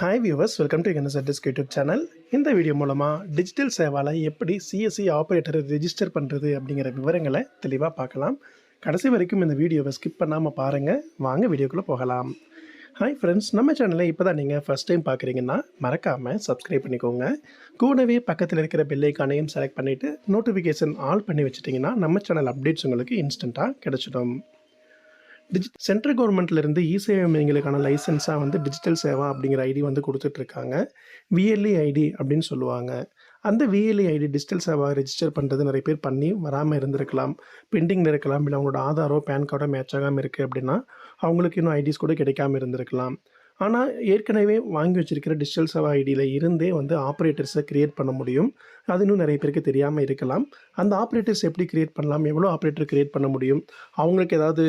Hi viewers welcome to NSRT's YouTube channel இந்த video மூலமாக digital சேவால எப்படி சிஎஸ்சி ஆப்ரேட்டரை ரிஜிஸ்டர் பண்ணுறது அப்படிங்கிற விவரங்களை தெளிவாக பார்க்கலாம். கடைசி வரைக்கும் இந்த வீடியோவை ஸ்கிப் பண்ணாமல் பாருங்கள் வாங்க வீடியோக்குள்ளே போகலாம். ஹாய் ஃப்ரெண்ட்ஸ் நம்ம சேனலை இப்போ தான் நீங்கள் ஃபஸ்ட் டைம் பார்க்குறீங்கன்னா மறக்காமல் சப்ஸ்கிரைப் பண்ணிக்கோங்க. கூடவே பக்கத்தில் இருக்கிற பெல்லைக்கானையும் செலக்ட் பண்ணிவிட்டு நோட்டிஃபிகேஷன் ஆல் பண்ணி வச்சிட்டிங்கன்னா நம்ம சேனல் அப்டேட்ஸ் உங்களுக்கு இன்ஸ்டண்ட்டாக கிடைச்சிடும். டிஜி சென்ட்ரல் கவர்மெண்ட்லேருந்து இ சேவை மையங்களுக்கான லைசன்ஸாக வந்து டிஜிட்டல் சேவா அப்படிங்கிற ஐடி வந்து கொடுத்துட்ருக்காங்க. விஎல்இ ஐடி அப்படின்னு சொல்லுவாங்க. அந்த VLE ID digital Seva register பண்ணுறது நிறைய பேர் பண்ணி வராமல் இருந்திருக்கலாம். பெண்டிங்கில் இருக்கலாம். இல்லை அவங்களோட ஆதாரோ பேன் கார்டோ மேட்ச் ஆகாமல் இருக்குது அப்படின்னா அவங்களுக்கு இன்னும் ஐடிஸ் கூட கிடைக்காம இருந்திருக்கலாம். ஆனால் ஏற்கனவே வாங்கி வச்சிருக்கிற டிஜிட்டல் சேவா ஐடியில் இருந்தே வந்து ஆப்ரேட்டர்ஸை க்ரியேட் பண்ண முடியும். அது இன்னும் நிறைய பேருக்கு தெரியாமல் இருக்கலாம். அந்த ஆப்ரேட்டர்ஸ் எப்படி க்ரியேட் பண்ணலாம்? எவ்வளோ ஆப்ரேட்டர் க்ரியேட் பண்ண முடியும்? அவங்களுக்கு ஏதாவது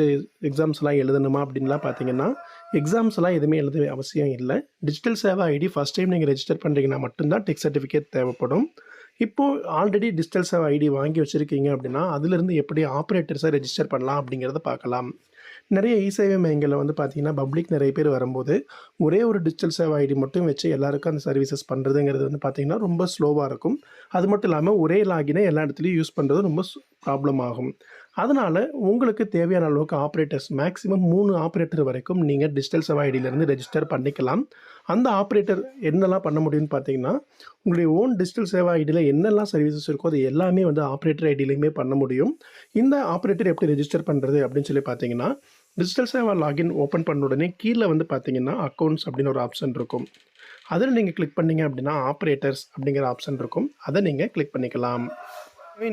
எக்ஸாம்ஸ்லாம் எழுதணுமா அப்படின்லாம் பார்த்தீங்கன்னா எக்ஸாம்ஸ்லாம் எதுவுமே எழுத அவசியம் இல்லை. Digital Seva ID first time நீங்கள் ரெஜிஸ்டர் பண்ணுறீங்கன்னா மட்டும்தான் டெக் சர்டிஃபிகேட் தேவைப்படும். இப்போது ஆல்ரெடி டிஜிட்டல் சேவா ஐடி வாங்கி வச்சுருக்கீங்க அப்படின்னா அதுலேருந்து எப்படி ஆப்ரேட்டர்ஸை ரெஜிஸ்டர் பண்ணலாம் அப்படிங்கிறத பார்க்கலாம். நிறைய இ சேவை மையங்களில் வந்து பார்த்தீங்கன்னா பப்ளிக் நிறைய பேர் வரும்போது ஒரே ஒரு டிஜிட்டல் சேவை ஐடி மட்டும் வச்சு எல்லாருக்கும் அந்த சர்வீசஸ் பண்ணுறதுங்கிறது வந்து பார்த்தீங்கன்னா ரொம்ப ஸ்லோவாக இருக்கும். அது மட்டும் இல்லாமல் ஒரே லாகினை எல்லா இடத்துலையும் யூஸ் பண்ணுறது ரொம்ப ப்ராப்ளம் ஆகும். அதனால் உங்களுக்கு தேவையான அளவுக்கு ஆப்ரேட்டர்ஸ் மேக்ஸிமம் மூணு ஆப்ரேட்டர் வரைக்கும் நீங்கள் டிஜிட்டல் சேவை ஐடியிலேருந்து ரெஜிஸ்டர் பண்ணிக்கலாம். அந்த ஆப்ரேட்டர் என்னெல்லாம் பண்ண முடியும்னு பார்த்தீங்கன்னா உங்களுடைய ஓன் டிஜிட்டல் சேவா ஐடியில் என்னெல்லாம் சர்வீசஸ் இருக்கோ அது எல்லாமே வந்து ஆப்ரேட்டர் ஐடியிலையுமே பண்ண முடியும். இந்த ஆப்ரேட்டர் எப்படி ரெஜிஸ்டர் பண்ணுறது அப்படின்னு சொல்லி பார்த்தீங்கன்னா டிஜிட்டல் சேவா லாகின் ஓப்பன் பண்ண உடனே கீழே வந்து பார்த்தீங்கன்னா அக்கௌண்ட்ஸ் அப்படின்னு ஒரு ஆப்ஷன் இருக்கும். அதில் நீங்கள் கிளிக் பண்ணீங்க அப்படின்னா ஆப்ரேட்டர்ஸ் அப்படிங்கிற ஆப்ஷன் இருக்கும். அதை நீங்கள் கிளிக் பண்ணிக்கலாம்.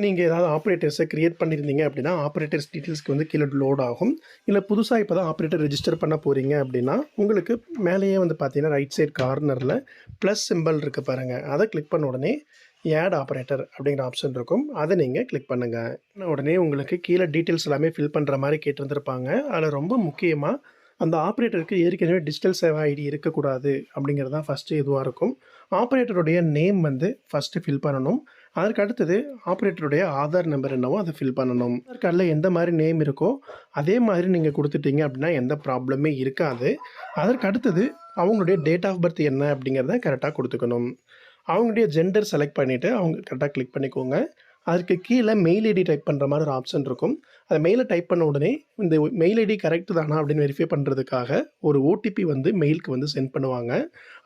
நீங்கள் ஏதாவது ஆப்ரேட்டர்ஸை க்ரியேட் பண்ணியிருந்தீங்க அப்படின்னா ஆப்ரேட்டர்ஸ் டீட்டெயில்ஸ்க்கு வந்து கீழே லோட் ஆகும். இல்லை புதுசாக இப்போ தான் ஆப்ரேட்டர் ரெஜிஸ்டர் பண்ண போகிறீங்க அப்படின்னா உங்களுக்கு மேலேயே வந்து பார்த்தீங்கன்னா ரைட் சைட் கார்னரில் ப்ளஸ் சிம்பிள் இருக்குது பாருங்கள் அதை கிளிக் பண்ண உடனே ஏட் ஆப்ரேட்டர் அப்படிங்கிற ஆப்ஷன் இருக்கும். அதை நீங்கள் கிளிக் பண்ணுங்கள் உடனே உங்களுக்கு கீழே டீட்டெயில்ஸ் எல்லாமே ஃபில் பண்ணுற மாதிரி கேட்டிருந்துருப்பாங்க. அதில் ரொம்ப முக்கியமாக அந்த ஆப்ரேட்டருக்கு ஏற்கனவே டிஜிட்டல் சேவா ஐடி இருக்கக்கூடாது அப்படிங்கிறது தான் ஃபஸ்ட்டு இதுவாக இருக்கும். ஆப்ரேட்டருடைய நேம் வந்து ஃபஸ்ட்டு ஃபில் பண்ணணும். அதற்கு அடுத்தது ஆப்ரேட்டருடைய ஆதார் நம்பர் என்னவோ அதை ஃபில் பண்ணணும். ஆதார் கார்டில் எந்த மாதிரி நேம் இருக்கோ அதே மாதிரி நீங்கள் கொடுத்துட்டீங்க அப்படின்னா எந்த ப்ராப்ளமே இருக்காது. அதற்கு அடுத்தது அவங்களுடைய டேட் ஆஃப் பர்த் என்ன அப்படிங்கிறத கரெக்டாக கொடுத்துக்கணும். அவங்களுடைய ஜெண்டர் செலக்ட் பண்ணிவிட்டு அவங்க கரெக்டாக கிளிக் பண்ணிக்கோங்க. அதுக்கு கீழே மெயில் ஐடி டைப் பண்ணுற மாதிரி ஒரு ஆப்ஷன் இருக்கும். அந்த மெயிலை டைப் பண்ண உடனே இந்த மெயில் ஐடி கரெக்ட் தானா அப்படின்னு வெரிஃபை பண்ணுறதுக்காக ஒரு ஓடிபி வந்து மெயிலுக்கு வந்து சென்ட் பண்ணுவாங்க.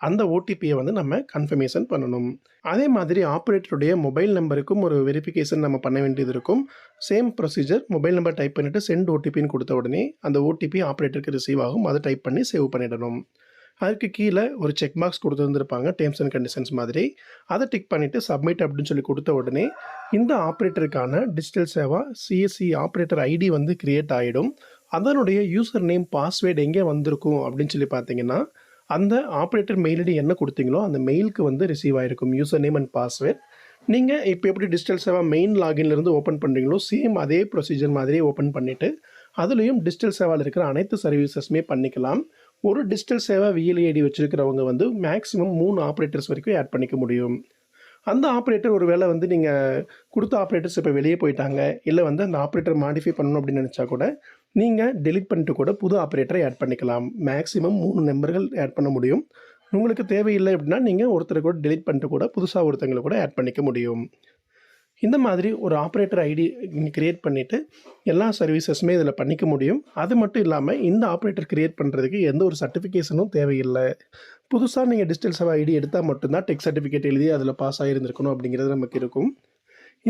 அந்த ஓடிபியை வந்து நம்ம கன்ஃபர்மேஷன் பண்ணணும். அதே மாதிரி ஆப்ரேட்டருடைய மொபைல் நம்பருக்கும் ஒரு வெரிஃபிகேஷன் நம்ம பண்ண வேண்டியது இருக்கும். Same procedure mobile number type பண்ணிவிட்டு சென்ட் ஓடிபின்னு கொடுத்த உடனே அந்த ஓடிபி ஆப்ரேட்டருக்கு ரிசீவ் ஆகும். அதை டைப் பண்ணி சேவ் பண்ணிடணும். அதுக்கு கீழே ஒரு செக் பாக்ஸ் கொடுத்துருந்துருப்பாங்க டேர்ம்ஸ் அண்ட் கண்டிஷன்ஸ் மாதிரி. அதை டிக் பண்ணிவிட்டு சப்மிட் அப்படின்னு சொல்லி கொடுத்த உடனே இந்த ஆப்ரேட்டருக்கான digital Seva CSC operator ID வந்து கிரியேட் ஆகிடும் அதனுடைய யூசர் நேம் பாஸ்வேர்டு எங்கே வந்திருக்கும் அப்படின்னு சொல்லி பார்த்தீங்கன்னா அந்த ஆப்ரேட்டர் மெயில் ஐடி என்ன கொடுத்தீங்களோ அந்த மெயிலுக்கு வந்து ரிசீவ் ஆகிருக்கும் யூசர் நேம் அண்ட் பாஸ்வேர்ட் நீங்கள் இப்போ எப்படி டிஜிட்டல் சேவா மெயின் லாகின்லேருந்து ஓப்பன் பண்ணுறீங்களோ சேம் அதே ப்ரொசீஜர் மாதிரியே ஓப்பன் பண்ணிவிட்டு அதுலேயும் டிஜிட்டல் சேவாவில் இருக்கிற அனைத்து சர்வீசஸுமே பண்ணிக்கலாம். ஒரு டிஜிட்டல் சேவை விஎல்ஐடி வச்சுருக்கிறவங்க வந்து மேக்ஸிமம் மூணு ஆப்ரேட்டர்ஸ் வரைக்கும் ஆட் பண்ணிக்க முடியும். அந்த ஆப்ரேட்டர் ஒரு வேளை வந்து நீங்கள் கொடுத்த ஆப்ரேட்டர்ஸ் இப்போ வெளியே போயிட்டாங்க இல்லை வந்து அந்த ஆப்ரேட்டர் மாடிஃபை பண்ணணும் அப்படின்னு நினச்சா கூட நீங்கள் டெலிட் பண்ணிட்டு கூட புது ஆப்ரேட்டரை ஆட் பண்ணிக்கலாம். மேக்ஸிமம் மூணு நம்பர்கள் ஆட் பண்ண முடியும். உங்களுக்கு தேவையில்லை அப்படின்னா நீங்கள் ஒருத்தரை கூட டெலிட் பண்ணிட்டு கூட புதுசாக ஒருத்தங்களை கூட ஆட் பண்ணிக்க முடியும். இந்த மாதிரி ஒரு ஆப்ரேட்டர் ஐடி க்ரியேட் பண்ணிவிட்டு எல்லா சர்வீசஸுமே இதில் பண்ணிக்க முடியும். அது மட்டும் இல்லாமல் இந்த ஆப்ரேட்டர் க்ரியேட் பண்ணுறதுக்கு எந்த ஒரு சர்டிஃபிகேஷனும் தேவையில்லை. புதுசாக நீங்கள் டிஜிட்டல் சேவை ஐடி எடுத்தால் மட்டும்தான் டெக் சர்டிஃபிகேட் எழுதி அதில் பாஸ் ஆகியிருந்திருக்கணும் அப்படிங்கிறது நமக்கு இருக்கும்.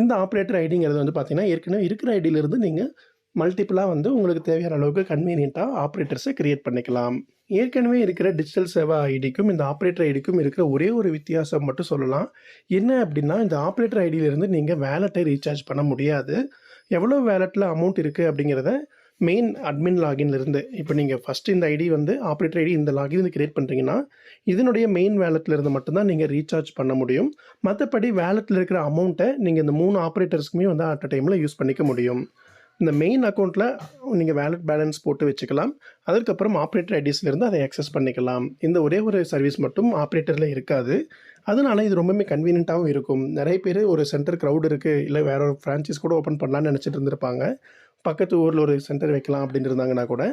இந்த ஆப்ரேட்டர் ஐடிங்கிறது வந்து பார்த்திங்கன்னா ஏற்கனவே இருக்கிற ஐடியிலேருந்து நீங்கள் மல்டிப்புளாக வந்து உங்களுக்கு தேவையான அளவுக்கு கன்வீனியண்ட்டாக ஆப்ரேட்டர்ஸை க்ரியேட் பண்ணிக்கலாம். ஏற்கனவே இருக்கிற டிஜிட்டல் சேவா ஐடிக்கும் இந்த ஆப்ரேட்டர் ஐடிக்கும் இருக்கிற ஒரே ஒரு வித்தியாசம் மட்டும் சொல்லலாம். என்ன அப்படின்னா இந்த ஆப்ரேட்டர் ஐடியிலேருந்து நீங்கள் வேலெட்டை ரீசார்ஜ் பண்ண முடியாது. எவ்வளோ வேலெட்டில் அமௌண்ட் இருக்குது அப்படிங்கிறத மெயின் அட்மின் லாகின்லேருந்து இப்போ நீங்கள் ஃபஸ்ட்டு இந்த ஐடி வந்து ஆப்ரேட்டர் ஐடி இந்த லாகின் வந்து கிரியேட் பண்ணுறீங்கன்னா இதனுடைய மெயின் வேலெட்லேருந்து மட்டும்தான் நீங்கள் ரீசார்ஜ் பண்ண முடியும். மற்றபடி வேலெட்டில் இருக்கிற அமௌண்ட்டை நீங்கள் இந்த மூணு ஆப்ரேட்டர்ஸ்க்குமே வந்து அட் அ டைமில் யூஸ் பண்ணிக்க முடியும். இந்த மெயின் அக்கௌண்ட்டில் நீங்கள் வேலட் பேலன்ஸ் போட்டு வச்சுக்கலாம். அதுக்கப்புறம் ஆப்ரேட்டர் ஐடிஸ்லேருந்து அதை ஆக்சஸ் பண்ணிக்கலாம். இந்த ஒரே ஒரு சர்வீஸ் மட்டும் ஆப்ரேட்டரில் இருக்காது. அதனால இது ரொம்பவுமே கன்வீனியண்ட்டாகவும் இருக்கும். நிறைய பேர் ஒரு சென்டர் க்ரௌட் இருக்குது இல்லை வேற ஒரு ஃப்ரான்ச்சைஸ் கூட ஓப்பன் பண்ணலான்னு நினச்சிட்டு இருந்திருப்பாங்க. பக்கத்து ஊரில் ஒரு சென்டர் வைக்கலாம் அப்படின்னு இருந்தாங்கன்னா கூட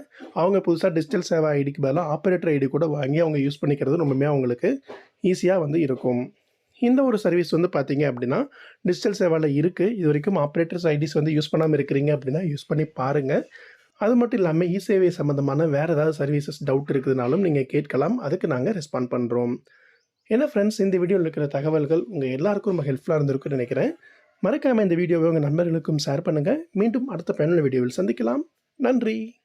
அவங்க புதுசாக டிஜிட்டல் சேவை ஐடிக்கு பதிலாக ஆப்ரேட்டர் ஐடி கூட வாங்கி அவங்க யூஸ் பண்ணிக்கிறது ரொம்பவுமே அவங்களுக்கு ஈஸியாக வந்து இருக்கும். இந்த ஒரு சர்வீஸ் வந்து பார்த்தீங்க அப்படின்னா டிஜிட்டல் சேவாவில் இருக்குது இது வரைக்கும் ஆப்ரேட்டர்ஸ் ஐடிஸ் வந்து யூஸ் பண்ணாமல் இருக்கிறீங்க அப்படின்னா யூஸ் பண்ணி பாருங்கள் அது மட்டும் இல்லாமல் இ சேவை சம்மந்தமான வேறு ஏதாவது சர்வீசஸ் டவுட் இருக்குதுனாலும் நீங்கள் கேட்கலாம். அதுக்கு நாங்கள் ரெஸ்பாண்ட் பண்ணுறோம் ஏன்னா ஃப்ரெண்ட்ஸ் இந்த வீடியோவில் இருக்கிற தகவல்கள் உங்கள் எல்லாருக்கும் ரொம்ப ஹெல்ப்ஃபுல்லாக இருந்திருக்குன்னு நினைக்கிறேன். மறக்காமல் இந்த வீடியோவை உங்கள் நண்பர்களுக்கும் ஷேர் பண்ணுங்கள் மீண்டும் அடுத்த பயனுள்ள வீடியோவில் சந்திக்கலாம். நன்றி!